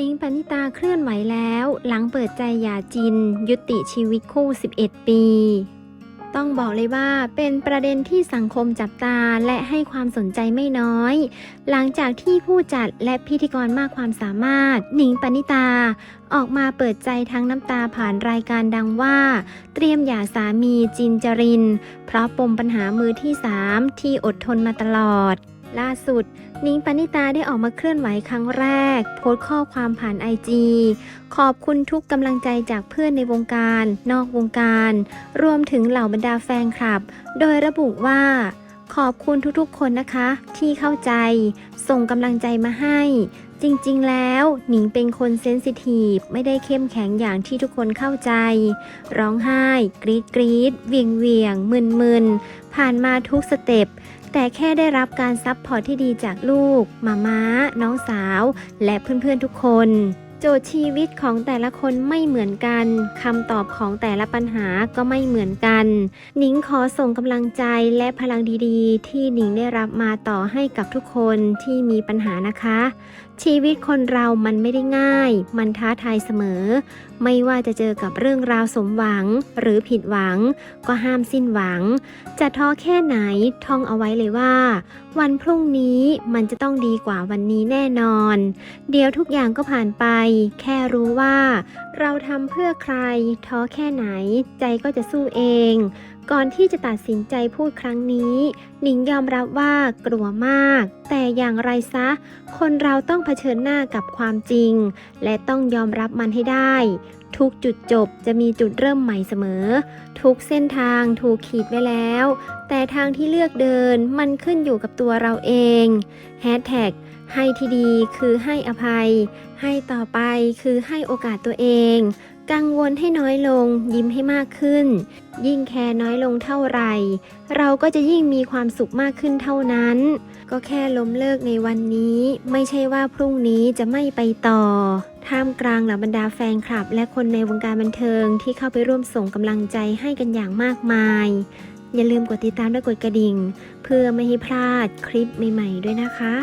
นิ้งปณิตาเคลื่อนไหวแล้ว หลังเปิดใจหย่าจิน ยุติชีวิตคู่ 11 ปี ต้องบอกเลยว่าเป็นประเด็นที่สังคมจับตาและให้ความสนใจไม่น้อย หลังจากที่ผู้จัดและพิธีกรมากความสามารถหนิงปณิตา ออกมาเปิดใจทั้งน้ำตาผ่านรายการดังว่า เตรียมหย่าสามีจินจริน เพราะปมปัญหามือที่ 3 ที่อดทนมาตลอด ล่าสุด นิ้งปณิตาได้ออกมาเคลื่อนไหวครั้งแรก โพสต์ข้อความผ่านไอจีขอบคุณทุกกำลังใจจากเพื่อนในวงการ นอกวงการ รวมถึงเหล่าบรรดาแฟนคลับ โดยระบุว่า ขอบคุณทุกๆคนนะคะ ที่เข้าใจ ส่งกำลังใจมาให้ จริงๆ แล้วหนิงเป็นคนเซนซิทีฟไม่ได้เข้มแข็งอย่างที่ทุกคนเข้าใจ ร้องไห้ กรีดกรีดเวียงเวียงมึนมึนผ่านมาทุกสเต็ปแต่แค่ได้รับการซัพพอร์ตที่ดีจากลูกมาม้า น้องสาว และเพื่อนๆทุกคน โจทย์ชีวิตของแต่ละคนไม่เหมือนกันคำตอบของแต่ละปัญหาก็ไม่เหมือนกันหนิงขอส่งกำลังใจและพลังดีๆ ที่หนิงได้รับมาต่อให้กับทุกคนที่มีปัญหานะคะ ชีวิตคนเรามันไม่ได้ง่าย มันท้าทายเสมอ ไม่ว่าจะเจอกับเรื่องราวสมหวังหรือผิดหวัง ก็ห้ามสิ้นหวัง จะท้อแค่ไหนท่องเอาไว้เลยว่า วันพรุ่งนี้มันจะต้องดีกว่าวันนี้แน่นอน เดี๋ยวทุกอย่างก็ผ่านไปแค่รู้ว่า เราทำเพื่อใคร ท้อแค่ไหน ใจก็จะสู้เอง ก่อนที่จะตัดสินใจพูดครั้งนี้ หนิงยอมรับว่ากลัวมาก แต่อย่างไรซะ คนเราต้องเผชิญหน้ากับความจริง และต้องยอมรับมันให้ได้ ทุกจุดจบจะมีจุดเริ่มใหม่เสมอ ทุกเส้นทางถูกขีดไว้แล้ว แต่ทางที่เลือกเดินมันขึ้นอยู่กับตัวเราเองแฮชแท็กให้ที่ดีคือให้อภัย ให้ต่อไปคือให้โอกาสตัวเององ กังวลให้น้อยลง ยิ้มให้มากขึ้น ยิ่งแคร์น้อยลงเท่าไหร่ เราก็จะยิ่งมีความสุขมากขึ้นเท่านั้น ก็แค่ล้มเลิกในวันนี้ ไม่ใช่ว่าพรุ่งนี้จะไม่ไปต่อ ท่ามกลางเหล่าบรรดาแฟนคลับ และคนในวงการบันเทิงที่เข้าไปร่วมส่งกำลังใจให้กันอย่างมากมาย อย่าลืมกดติดตามและกดกระดิ่ง เพื่อไม่ให้พลาดคลิปใหม่ ๆ ด้วยนะคะ